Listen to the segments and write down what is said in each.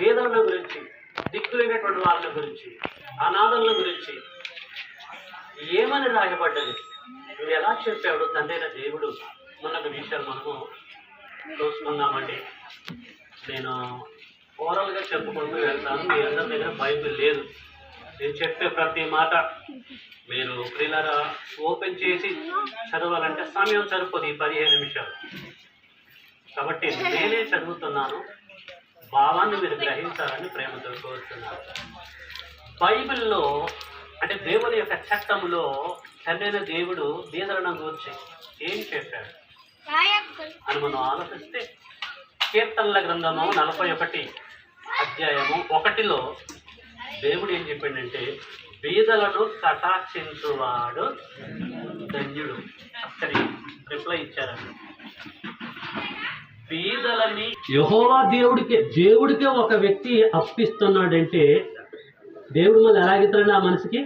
పేదల గురించి దిక్కులేనటువంటి వాళ్ళ గురించి అనాథల గురించి ఏమని రాయబడ్డది? నువ్వు ఎలా చెప్పాడు తండ్రైన దేవుడు మనకు విషయాలు మనము చూసుకుందామండి. నేను ఓవరాల్గా చెప్పుకుంటూ వెళ్తాను. మీ అందరి దగ్గర బైబిల్ లేదు. నేను చెప్పే ప్రతి మాట మీరు ప్రిల్లర ఓపెన్ చేసి చదవాలంటే సమయం సరిపోదు ఈ పదిహేను నిమిషాలు. కాబట్టి నేనే చదువుతున్నాను. భావాన్ని మీరు గ్రహించాలని ప్రేమతో కోరుతున్నాను. బైబిల్లో అంటే దేవుని యొక్క చట్టంలో తండ్రైన దేవుడు బీదలను గురించి ఏం చెప్పాడు? అని మనం ఆలోచిస్తే కీర్తనల గ్రంథము నలభై ఒకటి అధ్యాయము ఒకటిలో దేవుడు ఏం చెప్పిండంటే బీదలను కటాక్షించువాడు ధన్యుడు. అక్కడి రిప్లై ఇచ్చారండి బీదలని యహోవా దేవుడికి దేవుడికే ఒక వ్యక్తి అప్పిస్తున్నాడంటే దేవుడు మళ్ళీ ఎలాగిస్తాడు ఆ మనిషికి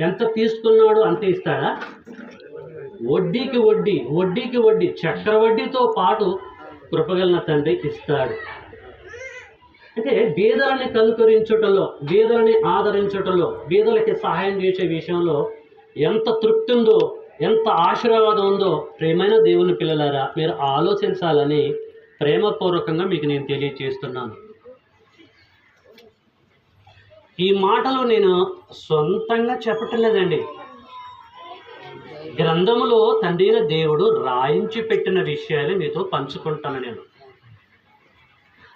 ఎంత తీసుకున్నాడు అంత ఇస్తాడా? వడ్డీకి వడ్డీ వడ్డీకి వడ్డీ చక్రవడ్డీతో పాటు కృపగలన తండ్రి ఇస్తాడు. అంటే బీదలని కనుకరించుటలో బీదలని ఆదరించుటలో బీదలకి సహాయం చేసే విషయంలో ఎంత తృప్తి ఉందో ఎంత ఆశీర్వాదం ఉందో ప్రేమైన దేవుని పిల్లలారా మీరు ఆలోచించాలని ప్రేమపూర్వకంగా మీకు నేను తెలియజేస్తున్నాను ఈ మాటలు నేను సొంతంగా చెప్పటం లేదండి. గ్రంథములో తండ్రిన దేవుడు రాయించి పెట్టిన విషయాలు మీతో పంచుకుంటాను నేను.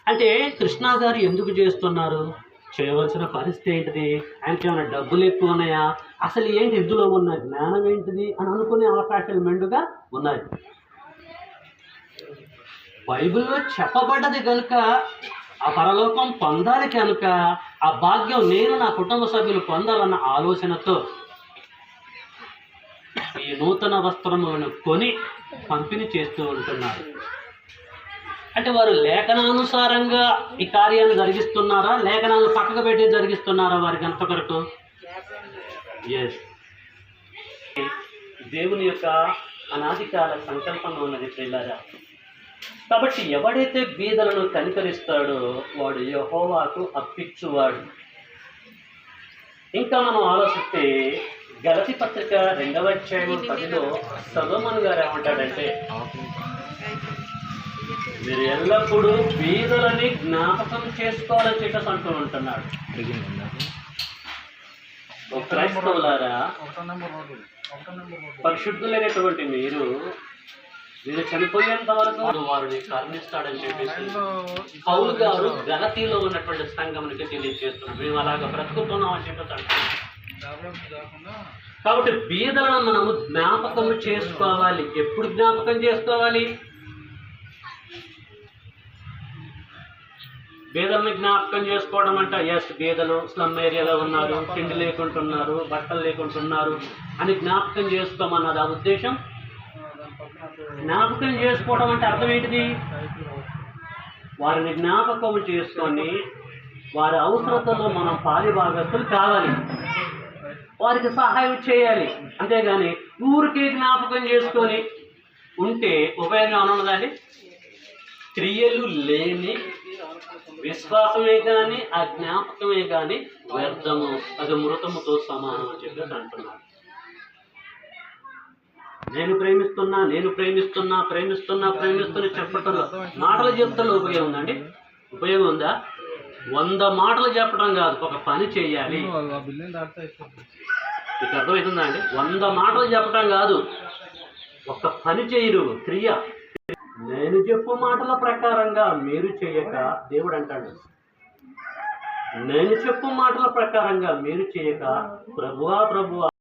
అంటే కృష్ణా గారు ఎందుకు చేస్తున్నారు? చేయవలసిన పరిస్థితి ఏంటిది? ఆయనకి ఏమైనా డబ్బులు ఎక్కువ ఉన్నాయా? అసలు ఏంటి ఇందులో ఉన్న జ్ఞానం ఏంటిది అని అనుకునే అవకాశాలు మెండుగా ఉన్నాయి బైబిల్లో చెప్పబడ్డది కనుక ఆ పరలోకం పొందాలి కనుక ఆ భాగ్యం నేను నా కుటుంబ సభ్యులు పొందాలన్న ఆలోచనతో ఈ నూతన వస్త్రములను కొని పంపిణీ చేస్తూ ఉంటున్నారు. అంటే వారు లేఖనానుసారంగా ఈ కార్యాన్ని జరిగిస్తున్నారా? లేఖనాలను పక్కకు పెట్టి జరిగిస్తున్నారా వారికి ఎంత కొరకు ఎస్ దేవుని యొక్క అనాధికార కాల సంకల్పంలో ఉన్నది ప్రియులారా కాబట్టి ఎవడైతే బీదలను కనికరిస్తాడో వాడు యహోవాకు అప్పిచ్చువాడు. ఇంకా మనం ఆలోచిస్తే గలతి పత్రిక రెండవ అధ్యాయం పదిలో సదోమన్ గారు ఏమంటాడంటే మీరు ఎల్లప్పుడూ బీదలని జ్ఞాపకం చేసుకోవాలని చెప్పేసి అంటూ ఉంటున్నాడు. క్రైస్తవులారా పరిశుద్ధులైనటువంటి మీరు మీరు చనిపోయేంత వరకు వారిని కరుణిస్తాడని చెప్పేసి పౌలు గారు గలతీలో ఉన్నటువంటి సంఘమునికి తెలియజేస్తున్నారు. మేము అలాగ బ్రతుకుతున్నాం అని చెప్పేసి కాబట్టి బీదలను మనము జ్ఞాపకం చేసుకోవాలి. ఎప్పుడు జ్ఞాపకం చేసుకోవాలి? బీదల్ని జ్ఞాపకం చేసుకోవడం అంటే ఎస్ బీదలు స్లమ్ ఏరియాలో ఉన్నారు తిండి లేకుంటున్నారు బట్టలు లేకుంటున్నారు అని జ్ఞాపకం చేసుకోమన్నది. ఆ ఉద్దేశం? జ్ఞాపకం చేసుకోవడం అంటే అర్థం ఏంటిది? వారిని జ్ఞాపకం చేసుకొని వారి అవసరతలో మనం పాలిభాగస్తులు కావాలి. వారికి సహాయం చేయాలి. అంతేగాని ఊరికే జ్ఞాపకం చేసుకొని ఉంటే ఉపయోగం ఉన్నదండి క్రియలు లేని విశ్వాసమే కానీ ఆ జ్ఞాపకమే కానీ వ్యర్థము. అది మృతముతో సమానం అని చెప్పేసి అంటున్నాడు నేను ప్రేమిస్తున్నా నేను ప్రేమిస్తున్నా ప్రేమిస్తున్నా ప్రేమిస్తున్నా చెప్పటంలో మాటలు చెప్తాలో ఉపయోగం ఉందండి. ఉపయోగం ఉందా? వంద మాటలు చెప్పడం కాదు. ఒక పని చేయాలి. మీకు అర్థమవుతుందా అండి? వంద మాటలు చెప్పడం కాదు. ఒక పని చేయరు క్రియ. నేను చెప్పు మాటల ప్రకారంగా మీరు చేయక దేవుడు అంటాడు. నేను చెప్పు మాటల ప్రకారంగా మీరు చేయక ప్రభువా ప్రభువా.